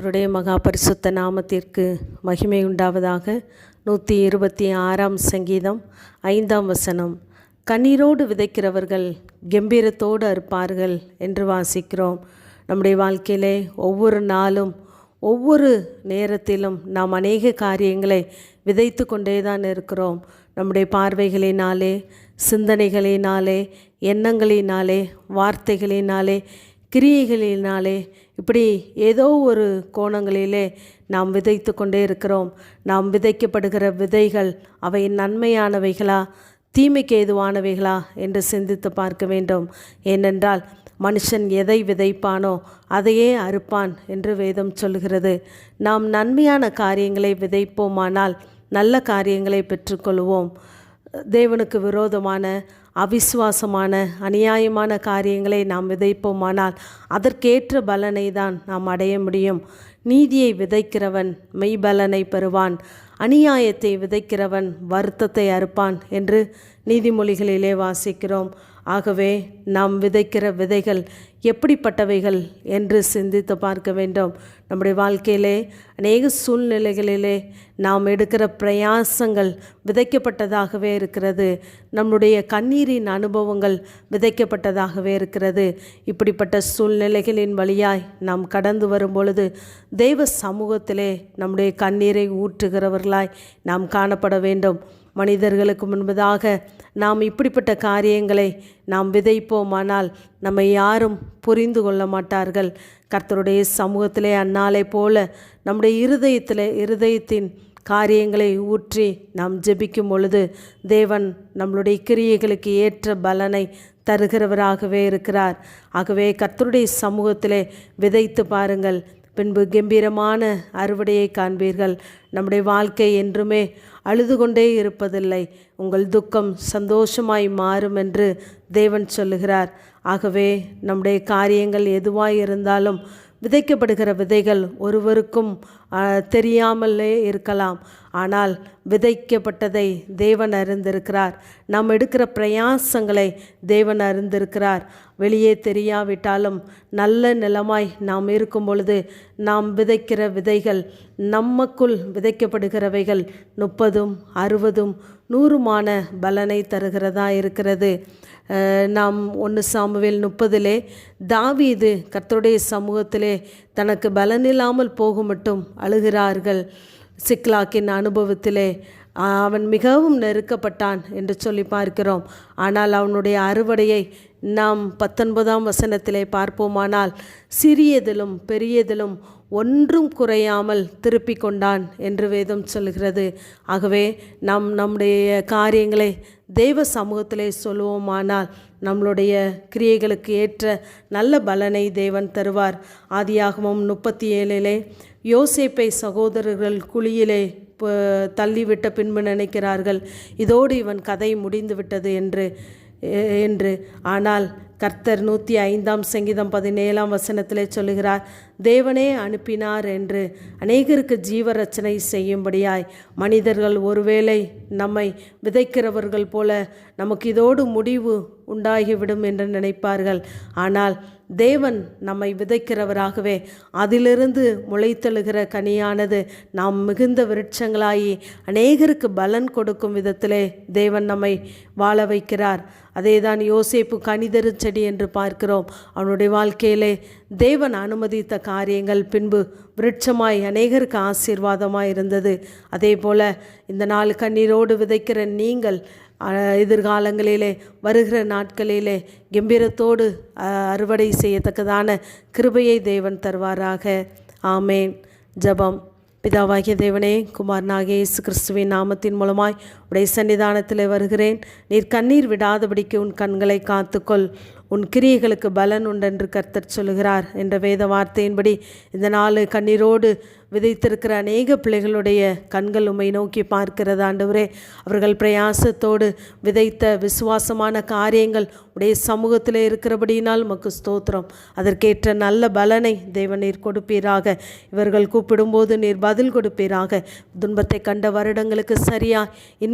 அவருடைய மகா பரிசுத்த நாமத்திற்கு மகிமை உண்டாவதாக. நூற்றி இருபத்தி ஆறாம் சங்கீதம் ஐந்தாம் வசனம். கண்ணீரோடு விதைக்கிறவர்கள் கம்பீரத்தோடு அறுப்பார்கள் என்று வாசிக்கிறோம். நம்முடைய வாழ்க்கையிலே ஒவ்வொரு நாளும் ஒவ்வொரு நேரத்திலும் நாம் அநேக காரியங்களை விதைத்து கொண்டே தான் இருக்கிறோம். நம்முடைய பார்வைகளினாலே சிந்தனைகளினாலே எண்ணங்களினாலே வார்த்தைகளினாலே கிரியைகளினாலே இப்படி ஏதோ ஒரு கோணங்களிலே நாம் விதைத்து கொண்டே இருக்கிறோம். நாம் விதைக்கப்படுகிற விதைகள் அவை நன்மையானவைகளா தீமைக்கு ஏதுவானவைகளா என்று சிந்தித்து பார்க்க வேண்டும். ஏனென்றால் மனுஷன் எதை விதைப்பானோ அதையே அறுப்பான் என்று வேதம் சொல்கிறது நாம் நன்மையான காரியங்களை விதைப்போமானால் நல்ல காரியங்களை பெற்றுக்கொள்வோம் தேவனுக்கு விரோதமான அவிசுவாசமான அநியாயமான காரியங்களை நாம் விதைப்போமானால் அதற்கேற்ற பலனை தான் நாம் அடைய முடியும். நீதியை விதைக்கிறவன் மெய்பலனை பெறுவான். அநியாயத்தை விதைக்கிறவன் வருத்தத்தை அறுப்பான் என்று நீதிமொழிகளிலே வாசிக்கிறோம். ஆகவே நாம் விதைக்கிற விதைகள் எப்படிப்பட்டவைகள் என்று சிந்தித்து பார்க்க வேண்டும். நம்முடைய வாழ்க்கையிலே அநேக சூழ்நிலைகளிலே நாம் எடுக்கிற பிரயாசங்கள் விதைக்கப்பட்டதாகவே இருக்கிறது. நம்முடைய கண்ணீரின் அனுபவங்கள் விதைக்கப்பட்டதாகவே இருக்கிறது. இப்படிப்பட்ட சூழ்நிலைகளின் வழியாய் நாம் கடந்து வரும் பொழுது தெய்வ சமூகத்திலே நம்முடைய கண்ணீரை ஊற்றுகிறவர்களாய் நாம் காணப்பட வேண்டும். மனிதர்களுக்கு முன்பதாக நாம் இப்படிப்பட்ட காரியங்களை நாம் விதைப்போமானால் நம்மை யாரும் புரிந்து கொள்ள மாட்டார்கள். கர்த்தருடைய சமூகத்திலே அந்நாளை போல நம்முடைய இருதயத்தில் இருதயத்தின் காரியங்களை ஊற்றி நாம் ஜெபிக்கும் பொழுது தேவன் நம்மளுடைய கிரியைகளுக்கு ஏற்ற பலனை தருகிறவராகவே இருக்கிறார். ஆகவே கர்த்தருடைய சமூகத்திலே விதைத்து பாருங்கள். பின்பு கம்பீரமான அறுவடையை காண்பீர்கள். நம்முடைய வாழ்க்கை என்றுமே அழுது கொண்டே இருப்பதில்லை. உங்கள் துக்கம் சந்தோஷமாய் மாறும் என்று தேவன் சொல்லுகிறார். ஆகவே நம்முடைய காரியங்கள் எதுவாய் இருந்தாலும் விதைக்கப்படுகிற விதைகள் ஒருவருக்கும் தெரியாமலே இருக்கலாம். ஆனால் விதைக்கப்பட்டதை தேவன் அறிந்திருக்கிறார். நாம் எடுக்கிற பிரயாசங்களை தேவன் அறிந்திருக்கிறார். வெளியே தெரியாவிட்டாலும் நல்ல நிலமாய் நாம் இருக்கும் பொழுது நாம் விதைக்கிற விதைகள் நமக்குள் விதைக்கப்படுகிறவைகள் முப்பதும் அறுபதும் நூறுமான பலனை தருகிறதா இருக்கிறது. நாம் ஒன்று சாமுவேல் முப்பதிலே தாவீது கர்த்தருடைய சமூகத்திலே தனக்கு பலனில்லாமல் போக மட்டும் அழுகிறார்கள். சிக்லாக்கின் அனுபவத்திலே அவன் மிகவும் நெருக்கப்பட்டான் என்று சொல்லி பார்க்கிறோம். ஆனால் அவனுடைய அறுவடையை நாம் பத்தொன்பதாம் வசனத்திலே பார்ப்போமானால் சிறியதிலும் பெரியதிலும் ஒன்றும் குறையாமல் திருப்பி கொண்டான் என்று வேதம் சொல்கிறது. ஆகவே நாம் நம்முடைய காரியங்களை தெய்வ சமூகத்திலே சொல்லுவோமானால் நம்மளுடைய கிரியைகளுக்கு ஏற்ற நல்ல பலனை தேவன் தருவார். ஆதியாகமும் முப்பத்தி ஏழிலே யோசேப்பை சகோதரர்கள் குழியிலே தள்ளிவிட்ட பின்பு நினைக்கிறார்கள் இதோடு இவன் கதை முடிந்து விட்டது என்று என்று. ஆனால் கர்த்தர் நூற்றி ஐந்தாம் சங்கீதம் பதினேழாம் வசனத்திலே சொல்லுகிறார் தேவனே அனுப்பினார் என்று அநேகருக்கு ஜீவரச்சனை செய்யும்படியாய். மனிதர்கள் ஒருவேளை நம்மை விதைக்கிறவர்கள் போல நமக்கு இதோடு முடிவு உண்டாகிவிடும் என்று நினைப்பார்கள். ஆனால் தேவன் நம்மை விதைக்கிறவராகவே அதிலிருந்து முளைத்தெழுகிற கனியானது நாம் மிகுந்த விருட்சங்களாகி அநேகருக்கு பலன் கொடுக்கும் விதத்திலே தேவன் நம்மை வாழ வைக்கிறார். அதேதான் யோசேப்பு கனிதரு செடி என்று பார்க்கிறோம். அவனுடைய வாழ்க்கையிலே தேவன் அனுமதித்த காரியங்கள் பின்பு விருட்சமாய் அநேகருக்கு ஆசீர்வாதமாக இருந்தது. அதே போல் இந்த நாள் கண்ணீரோடு விதைக்கிற நீங்கள் எதிர்காலங்களிலே வருகிற நாட்களிலே கம்பீரத்தோடு அறுவடை செய்யத்தக்கதான கிருபையை தேவன் தருவாராக. ஆமேன். ஜபம். பிதாவாகிய தேவனே குமாரனாகிய இயேசு கிறிஸ்துவின் நாமத்தின் மூலமாய் உடைய சன்னிதானத்தில் வருகிறேன். நீர் கண்ணீர் விடாதபடிக்கு உன் கண்களை காத்துக்கொள். உன் கிரியைகளுக்கு பலன் உண்டென்று கர்த்தர் சொல்கிறார் என்ற வேத வார்த்தையின்படி இந்த நாள் கண்ணீரோடு விதைத்திருக்கிற அநேக பிள்ளைகளுடைய கண்கள் உம்மை நோக்கி பார்க்கிறது ஆண்டவரே. அவர்கள் பிரயாசத்தோடு விதைத்த விசுவாசமான காரியங்கள் உடைய சமூகத்தில் இருக்கிறபடியினால் உமக்கு ஸ்தோத்திரம். அதற்கேற்ற நல்ல பலனை தேவன் நீர் கொடுப்பீராக. இவர்கள் கூப்பிடும்போது நீர் பதில் கொடுப்பீராக. துன்பத்தை கண்ட வருடங்களுக்கு சரியா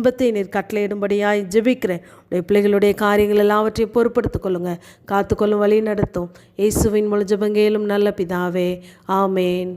இன்பத்தை நீர் கட்டளையிடும்படியாய் ஜெபிக்கிறேன். உடைய பிள்ளைகளுடைய காரியங்கள் எல்லாவற்றையும் பொறுப்படுத்திக் கொள்ளுங்கள் காத்துக்கொள்ளும் வழி நடத்தும். இயேசுவின் முழு ஜபங்கேலும் நல்ல பிதாவே. ஆமேன்.